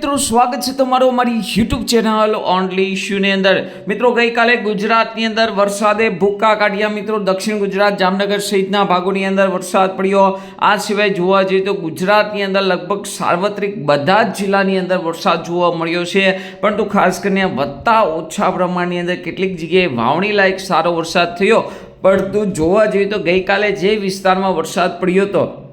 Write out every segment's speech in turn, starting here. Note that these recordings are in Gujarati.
મિત્રો, સ્વાગત છે તમારું અમારી યુટ્યુબ ચેનલ ઓનલી ઇશ્યુની અંદર. મિત્રો, ગઈકાલે ગુજરાતની અંદર વરસાદે ભૂક્કા કાઢ્યા. મિત્રો, દક્ષિણ ગુજરાત, જામનગર સહિતના ભાગોની અંદર વરસાદ પડ્યો. આ સિવાય જોવા જઈએ તો ગુજરાતની અંદર લગભગ સાર્વત્રિક બધા જ જિલ્લાની અંદર વરસાદ જોવા મળ્યો છે. પરંતુ ખાસ કરીને વધતા ઓછા પ્રમાણની અંદર કેટલીક જગ્યાએ વાવણી લાયક સારો વરસાદ થયો. પરંતુ જોવા જઈએ તો ગઈકાલે જે વિસ્તારમાં વરસાદ પડ્યો હતો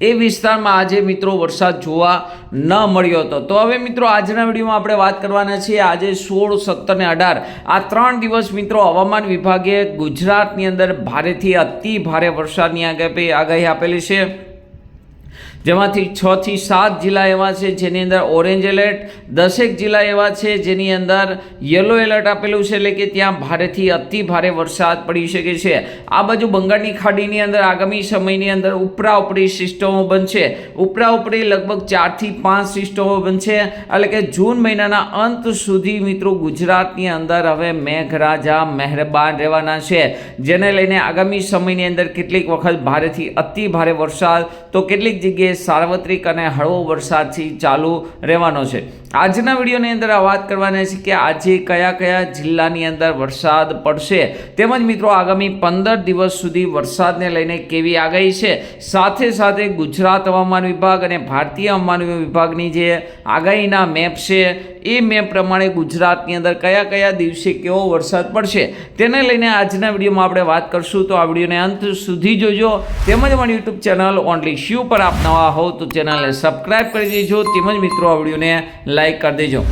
એ વિસ્તારમાં આજે મિત્રો વરસાદ જોવા ન મળ્યો હતો. તો હવે મિત્રો આજના વિડીયોમાં આપણે વાત કરવાના છીએ આજે સોળ, સત્તર ને અઢાર. આ ત્રણ દિવસ મિત્રો હવામાન વિભાગે ગુજરાતની અંદર ભારેથી અતિ ભારે વરસાદની આગાહી આપેલી છે. જેમાંથી છ થી સાત જિલ્લા એવા છે, જેની અંદર ઓરેન્જ એલર્ટ દસેક જિલ્લા એવા છે, જેની અંદર યલો એલર્ટ આપેલું છે, એટલે કે ત્યાં ભારેથી અતિ ભારે વરસાદ પડી શકે છે. આ બાજુ બંગાળની ખાડીની અંદર આગામી સમયની અંદર ઉપરા ઉપરી સિસ્ટમો બનશે. ઉપરા ઉપરી લગભગ ચારથી પાંચ સિસ્ટમો બનશે, એટલે કે જૂન મહિનાના અંત સુધી મિત્રો ગુજરાતની અંદર હવે મેઘરાજા મહેરબાન રહેવાના છે. જેને લઈને આગામી સમયની અંદર કેટલીક વખત ભારેથી અતિ ભારે વરસાદ, તો કેટલીક જગ્યાએ સાર્વત્રિક અને હળવો વરસાદથી ચાલુ રહેવાનો છે. આજના વિડીયોની અંદર આ વાત કરવાની છે કે આજે કયા કયા જિલ્લાની અંદર વરસાદ પડશે. તેમજ મિત્રો આગામી પંદર દિવસ સુધી વરસાદને લઈને કેવી આગાહી છે. સાથે સાથે ગુજરાત હવામાન વિભાગ અને ભારતીય હવામાન વિભાગની જે આગાહીના મેપ છે, એ મેપ પ્રમાણે ગુજરાતની અંદર કયા કયા દિવસે કેવો વરસાદ પડશે, તેને લઈને આજના વિડીયોમાં આપણે વાત કરશું. તો આ વિડીયોને અંત સુધી જોજો. તેમજ મારી યુટ્યુબ ચેનલ ઓનલી શ્યુ પર આપ નવા હો તો ચેનલને સબસ્ક્રાઈબ કરી દેજો. તેમજ મિત્રો આ વિડીયોને લાઈક કરી દેજો.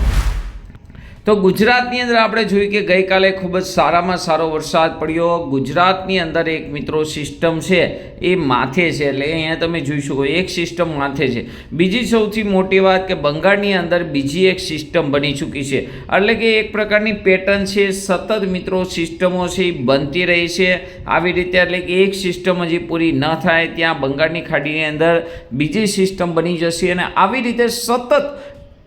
તો ગુજરાતની અંદર આપણે જોયું કે ગઈકાલે ખૂબ જ સારામાં સારો વરસાદ પડ્યો. ગુજરાતની અંદર એક મિત્રો સિસ્ટમ છે, એ માથે છે. એટલે અહીંયા તમે જોઈ શકો, એક સિસ્ટમ માથે છે. બીજી સૌથી મોટી વાત કે બંગાળની અંદર બીજી એક સિસ્ટમ બની ચૂકી છે. એટલે કે એક પ્રકારની પેટર્ન છે, સતત મિત્રો સિસ્ટમો છે, એ બનતી રહી છે. આવી રીતે એટલે કે એક સિસ્ટમ હજી પૂરી ન થાય, ત્યાં બંગાળની ખાડીની અંદર બીજી સિસ્ટમ બની જશે. અને આવી રીતે સતત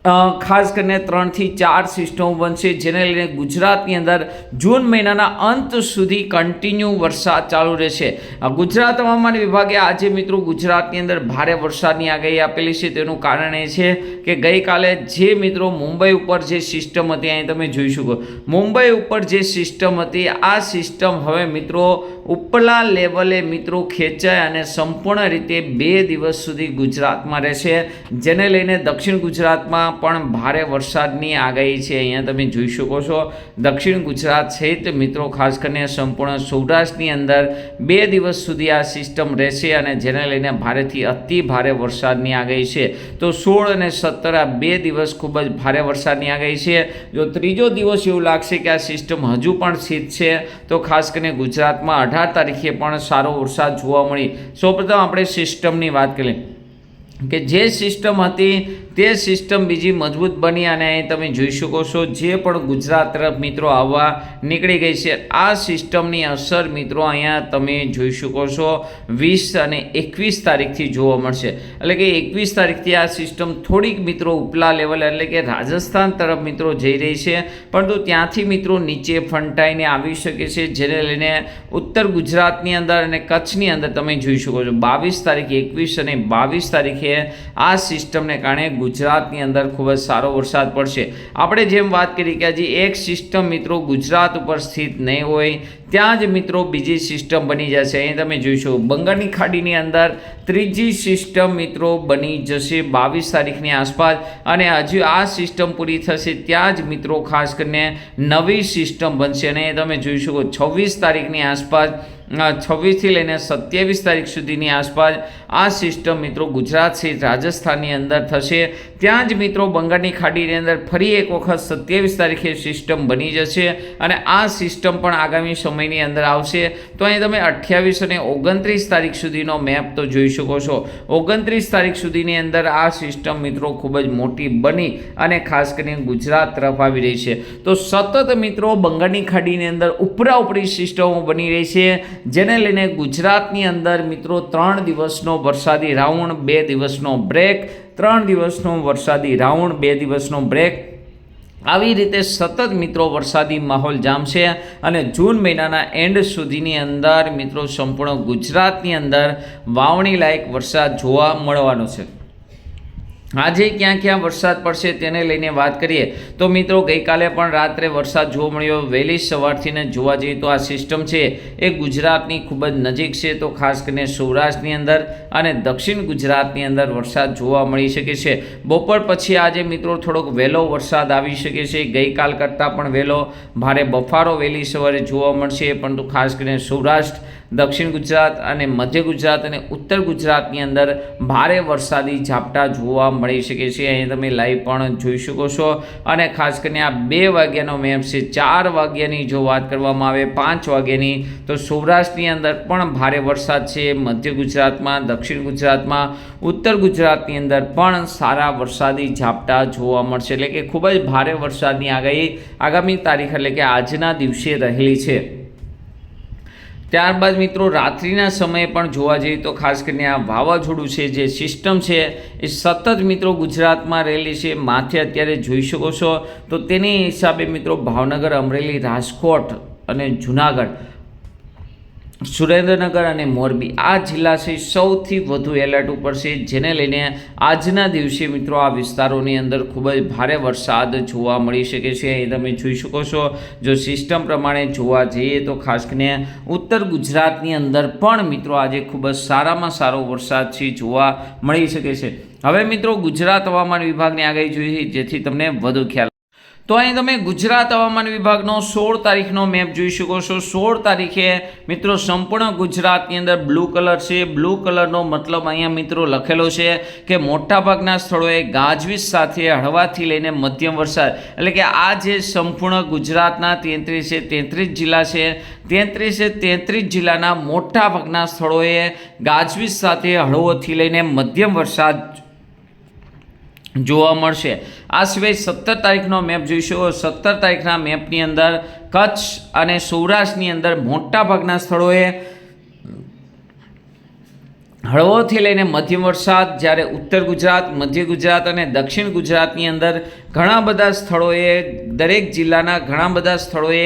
ખાસ કરીને ત્રણથી ચાર સિસ્ટમો બનશે, જેને લઈને ગુજરાતની અંદર જૂન મહિનાના અંત સુધી કન્ટિન્યુ વરસાદ ચાલુ રહેશે. ગુજરાત હવામાન વિભાગે આજે મિત્રો ગુજરાતની અંદર ભારે વરસાદની આગાહી આપેલી છે. તેનું કારણ એ છે કે ગઈકાલે જે મિત્રો મુંબઈ ઉપર જે સિસ્ટમ હતી, અહીં તમે જોઈ શકો. મુંબઈ ઉપર જે સિસ્ટમ હતી, આ સિસ્ટમ હવે મિત્રો ઉપલા લેવલે મિત્રો ખેંચાય અને સંપૂર્ણ રીતે બે દિવસ સુધી ગુજરાતમાં રહેશે. જેને લઈને દક્ષિણ ગુજરાતમાં પણ ભારે વરસાદની આગાહી છે. અહીંયા તમે જોઈ શકો છો, દક્ષિણ ગુજરાત સહિત મિત્રો, ખાસ કરીને સંપૂર્ણ સૌરાષ્ટ્રની અંદર બે દિવસ સુધી આ સિસ્ટમ રહેશે અને જેને લઈને ભારેથી અતિ ભારે વરસાદની આગાહી છે. તો સોળ અને સત્તર આ બે દિવસ ખૂબ જ ભારે વરસાદની આગાહી છે. જો ત્રીજો દિવસ એવું લાગશે કે આ સિસ્ટમ હજુ પણ સ્થિત છે, તો ખાસ કરીને ગુજરાતમાં અઢાર તારીખે પણ સારો વરસાદ જોવા મળી. સૌપ્રથમ આપણે સિસ્ટમની વાત કરીએ કે જે સિસ્ટમ હતી તે સિસ્ટમ બીજી મજબૂત બની અને અહીં તમે જોઈ શકો છો, જે પણ ગુજરાત તરફ મિત્રો આવવા નીકળી ગઈ છે, આ સિસ્ટમની અસર મિત્રો અહીંયા તમે જોઈ શકો છો, વીસ અને એકવીસ તારીખથી જોવા મળશે. એટલે કે એકવીસ તારીખથી આ સિસ્ટમ થોડીક મિત્રો ઉપલા લેવલ, એટલે કે રાજસ્થાન તરફ મિત્રો જઈ રહી છે, પરંતુ ત્યાંથી મિત્રો નીચે ફંટાઈને આવી શકે છે, જેને લઈને ઉત્તર ગુજરાતની અંદર અને કચ્છની અંદર તમે જોઈ શકો છો. બાવીસ તારીખે એકવીસ અને બાવીસ તારીખે આ સિસ્ટમને કારણે ગુજરાતની અંદર ખૂબ જ સારો વરસાદ પડશે. આપણે જેમ વાત કરી કે હજી એક સિસ્ટમ મિત્રો ગુજરાત ઉપર સ્થિત નહીં હોય, ત્યાં જ મિત્રો બીજી સિસ્ટમ બની જશે. અહીં તમે જોઈશો, બંગાળની ખાડીની અંદર ત્રીજી સિસ્ટમ મિત્રો બની જશે બાવીસ તારીખની આસપાસ અને હજુ આ સિસ્ટમ પૂરી થશે ત્યાં જ મિત્રો ખાસ કરીને નવી સિસ્ટમ બનશે. અને તમે જોઈ શકો છવ્વીસ તારીખની આસપાસ છવ્વીસથી લઈને સત્યાવીસ તારીખ સુધીની આસપાસ આ સિસ્ટમ મિત્રો ગુજરાત સહિત રાજસ્થાનની અંદર થશે. ત્યાં જ મિત્રો બંગાળની ખાડીની અંદર ફરી એક વખત સત્યાવીસ તારીખે સિસ્ટમ બની જશે અને આ સિસ્ટમ પણ આગામી સમયની અંદર આવશે. તો અહીં તમે અઠ્યાવીસ અને ઓગણત્રીસ તારીખ સુધીનો મેપ તો જોઈ શકો છો. ઓગણત્રીસ તારીખ સુધીની અંદર આ સિસ્ટમ મિત્રો ખૂબ જ મોટી બની અને ખાસ કરીને ગુજરાત તરફ આવી રહી છે. તો સતત મિત્રો બંગાળની ખાડીની અંદર ઉપરા ઉપરી સિસ્ટમો બની રહી છે. જેને લઈને ગુજરાતની અંદર મિત્રો ત્રણ દિવસનો વરસાદી રાઉન્ડ, બે દિવસનો બ્રેક, ત્રણ દિવસનો વરસાદી રાઉન્ડ, બે દિવસનો બ્રેક. આવી રીતે સતત મિત્રો વરસાદી માહોલ જામશે અને જૂન મહિનાના એન્ડ સુધીની અંદર મિત્રો સંપૂર્ણ ગુજરાતની અંદર વાવણી લાયક વરસાદ જોવા મળવાનો છે. આજે ક્યાં ક્યાં વરસાદ પડશે તેને લઈને વાત કરીએ. તો મિત્રો, ગઈકાલે પણ રાત્રે વરસાદ જોવા મળ્યો. વહેલી સવારથી ને જોવા જઈએ તો આ સિસ્ટમ છે, એ ગુજરાતની ખૂબ જ નજીક છે. તો ખાસ કરીને સૌરાષ્ટ્રની અંદર અને દક્ષિણ ગુજરાતની અંદર વરસાદ જોવા મળી શકે છે. બપોર પછી આજે મિત્રો થોડોક વહેલો વરસાદ આવી શકે છે. ગઈકાલ કરતાં પણ વહેલો ભારે બફારો વહેલી સવારે જોવા મળશે. પરંતુ ખાસ કરીને સૌરાષ્ટ્ર દક્ષિણ ગુજરાત અને મધ્ય ગુજરાત અને ઉત્તર ગુજરાતની અંદર ભારે વરસાદી ઝાપટા જોવા મળી શકે છે. અહીં તમે લાઈવ પણ જોઈ શકો છો. અને ખાસ કરીને આ બે વાગ્યાનો મેપ છે. ચાર વાગ્યાની જો વાત કરવામાં આવે, પાંચ વાગ્યાની, તો સૌરાષ્ટ્રની અંદર પણ ભારે વરસાદ છે. મધ્ય ગુજરાતમાં, દક્ષિણ ગુજરાતમાં, ઉત્તર ગુજરાતની અંદર પણ સારા વરસાદી ઝાપટા જોવા મળશે. એટલે કે ખૂબ જ ભારે વરસાદની આગાહી આગામી તારીખ એટલે કે આજના દિવસે રહેલી છે. ત્યારબાદ મિત્રો રાત્રિના સમયે પણ જોવા જઈએ તો ખાસ કરીને આ વાવાઝોડું છે, જે સિસ્ટમ છે, એ સતત મિત્રો ગુજરાતમાં રહેલી છે. માથે અત્યારે જોઈ શકો છો. તો તેની હિસાબે મિત્રો ભાવનગર, અમરેલી, રાજકોટ અને જુનાગઢ સુરેન્દ્રનગર અને મોરબી. આ જિલ્લા છે સૌથી વધુ એલર્ટ ઉપર છે, જેને લઈને આજના દિવસે મિત્રો આ વિસ્તારોની અંદર ખૂબ જ ભારે વરસાદ જોવા મળી શકે છે. એ તમે જોઈ શકો છો, જો સિસ્ટમ પ્રમાણે જોવા જઈએ તો ખાસ કરીને ઉત્તર ગુજરાતની અંદર પણ મિત્રો આજે ખૂબ જ સારામાં સારો વરસાદ છે જોવા મળી શકે છે. હવે મિત્રો ગુજરાત હવામાન વિભાગની આગાહી જોઈએ, જેથી તમને વધુ ખ્યાલ તો અહીં તમે ગુજરાત હવામાન વિભાગનો સોળ તારીખનો મેપ જોઈ શકો છો. સોળ તારીખે મિત્રો સંપૂર્ણ ગુજરાતની અંદર બ્લુ કલર છે. બ્લુ કલરનો મતલબ અહીંયા મિત્રો લખેલો છે કે મોટાભાગના સ્થળોએ ગાજવીજ સાથે હળવાથી લઈને મધ્યમ વરસાદ. એટલે કે આ જે સંપૂર્ણ ગુજરાતના તેત્રીસે તેત્રીસ જિલ્લા છે. તેત્રીસે તેત્રીસ જિલ્લાના મોટાભાગના સ્થળોએ ગાજવીજ સાથે હળવોથી લઈને મધ્યમ વરસાદ જોવા મળશે. આ સિવાય સત્તર તારીખનો મેપ જોઈશું. સત્તર તારીખના મેપની અંદર કચ્છ અને સૌરાષ્ટ્રની અંદર મોટાભાગના સ્થળોએ હળવોથી લઈને મધ્યમ વરસાદ, જ્યારે ઉત્તર ગુજરાત, મધ્ય ગુજરાત અને દક્ષિણ ગુજરાતની અંદર ઘણા બધા સ્થળોએ, દરેક જિલ્લાના ઘણા બધા સ્થળોએ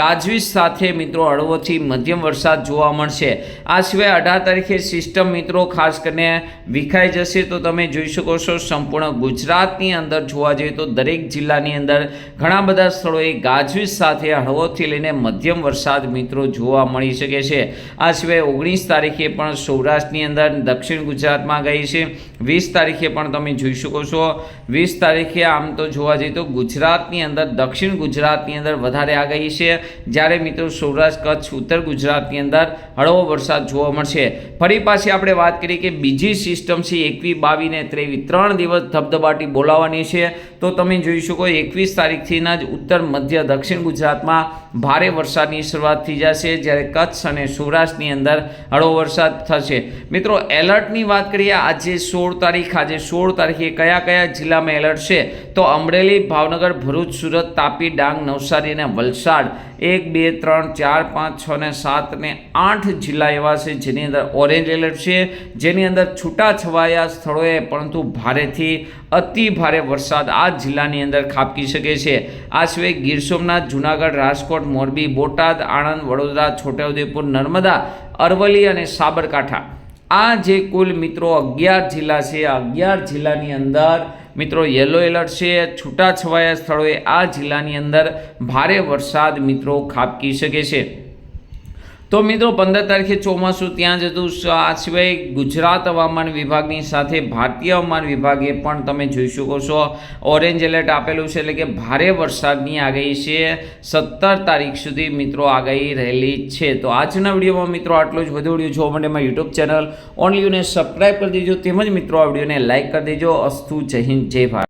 ગાજવીજ સાથે મિત્રો હળવોથી મધ્યમ વરસાદ જોવા મળશે. આ સિવાય અઢાર તારીખે સિસ્ટમ મિત્રો ખાસ કરીને વિખાઈ જશે તો તમે જોઈ શકો છો સંપૂર્ણ ગુજરાતની અંદર જોવા જઈએ તો દરેક જિલ્લાની અંદર ઘણા બધા સ્થળોએ ગાજવીજ સાથે હળવોથી લઈને મધ્યમ વરસાદ મિત્રો જોવા મળી શકે છે. આ સિવાય ઓગણીસ તારીખે પણ સૌરાષ્ટ્રની અંદર દક્ષિણ ગુજરાતમાં ગઈ છે. વીસ તારીખે પણ તમે જોઈ શકો છો. વીસ તારીખે આમ તો જોવા જઈએ તો ગુજરાતની અંદર, દક્ષિણ ગુજરાતની અંદર વધારે આ ગઈ છે. જ્યારે મિત્રો સૌરાષ્ટ્ર, કચ્છ, ઉત્તર ગુજરાતની અંદર હળવો વરસાદ જોવા મળશે. ફરી પાછી આપણે વાત કરીએ કે બીજી સિસ્ટમ છે એકવીસ, બાવીસ ને ત્રેવીસ. ત્રણ દિવસ ધબધબાટી બોલાવવાની છે. તો તમે જોઈ શકો એકવીસ તારીખથી જ ઉત્તર, મધ્ય, દક્ષિણ ગુજરાતમાં ભારે વરસાદની શરૂઆત થઈ જશે. જ્યારે કચ્છ અને સૌરાષ્ટ્રની અંદર હળવો વરસાદ થશે. મિત્રો એલર્ટની વાત કરીએ, આજે સોળ તારીખ, આજે સોળ તારીખે કયા કયા જિલ્લામાં એલર્ટ છે? તો અમરેલી, ભાવનગર, ભરૂચ, સુરત, તાપી, ડાંગ, નવસારી અને વલસાડ. એક, બે, ત્રણ, ચાર, પાંચ, છ ને સાત ને આઠ જિલ્લા એવા છે જેની અંદર ઓરેન્જ એલર્ટ છે. જેની અંદર છૂટાછવાયા સ્થળોએ, પરંતુ ભારેથી અતિ ભારે વરસાદ આ જિલ્લાની અંદર ખાબકી શકે છે. આ સિવાય ગીર સોમનાથ, જુનાગઢ, રાજકોટ, મોરબી, બોટાદ, આણંદ, વડોદરા, છોટાઉદેપુર, નર્મદા, અરવલ્લી અને સાબરકાંઠા. આ જે કુલ મિત્રો અગિયાર જિલ્લા છે, આ અગિયાર જિલ્લાની અંદર મિત્રો યલો એલર્ટ છે, છૂટાછવાયા સ્થળોએ આ જિલ્લાની અંદર ભારે વરસાદ મિત્રો ખાબકી શકે છે. તો મિત્રો, પંદર તારીખે ચોમાસું, ત્યાં જતું આ સિવાય ગુજરાત હવામાન વિભાગની સાથે ભારતીય હવામાન વિભાગે પણ તમે જોઈ શકો છો. ઓરેન્જ એલર્ટ આપેલું છે એટલે કે ભારે વરસાદની આગાહી છે. સત્તર તારીખ સુધી મિત્રો આગાહી રહેલી છે. તો આજના વિડીયોમાં મિત્રો આટલો જ. વધુ વીડિયો જોવા માટે મારી યુટ્યુબ ચેનલ ઓનલીને સબસ્ક્રાઈબ કરી દેજો. તેમજ મિત્રો આ વિડીયોને લાઇક કરી દેજો. અસ્તુ જય હિન્દ, જય ભારત.